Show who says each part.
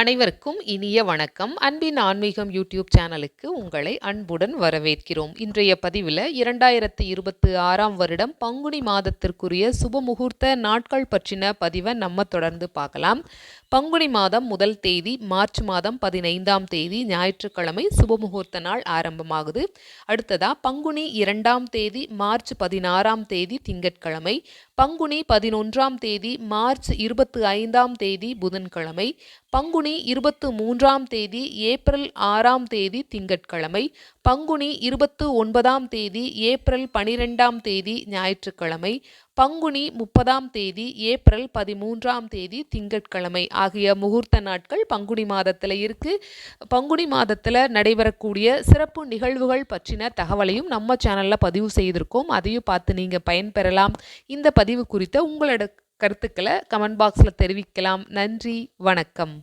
Speaker 1: அனைவருக்கும் இனிய வணக்கம். அன்பின் ஆன்மீகம் யூடியூப் சேனலுக்கு உங்களை அன்புடன் வரவேற்கிறோம். இன்றைய பதிவில் இரண்டாயிரத்தி இருபத்தி ஆறாம் வருடம் பங்குனி மாதத்திற்குரிய சுபமுகூர்த்த நாட்கள் பற்றின பதிவை நம்ம தொடர்ந்து பார்க்கலாம். பங்குனி மாதம் முதல் தேதி மார்ச் மாதம் பதினைந்தாம் தேதி ஞாயிற்றுக்கிழமை சுபமுகூர்த்த நாள் ஆரம்பமாகுது. அடுத்ததா பங்குனி இரண்டாம் தேதி மார்ச் பதினாறாம் தேதி திங்கட்கிழமை. பங்குனி பதினொன்றாம் தேதி மார்ச் இருபத்தி ஐந்தாம் தேதி புதன்கிழமை. பங்குனி இருபத்து மூன்றாம் தேதி ஏப்ரல் ஆறாம் தேதி திங்கட்கிழமை. பங்குனி இருபத்து ஒன்பதாம் தேதி ஏப்ரல் பனிரெண்டாம் தேதி ஞாயிற்றுக்கிழமை. பங்குனி முப்பதாம் தேதி ஏப்ரல் பதிமூன்றாம் தேதி திங்கட்கிழமை. ஆகிய முகூர்த்த நாட்கள் பங்குனி மாதத்தில் இருக்கு. பங்குனி மாதத்தில் நடைபெறக்கூடிய சிறப்பு நிகழ்வுகள் பற்றின தகவலையும் நம்ம சேனலில் பதிவு செய்திருக்கோம். அதையும் பார்த்து நீங்கள் பயன்பெறலாம். இந்த பதிவு குறித்த உங்களோட கருத்துக்களை கமெண்ட் பாக்ஸில் தெரிவிக்கலாம். நன்றி வணக்கம்.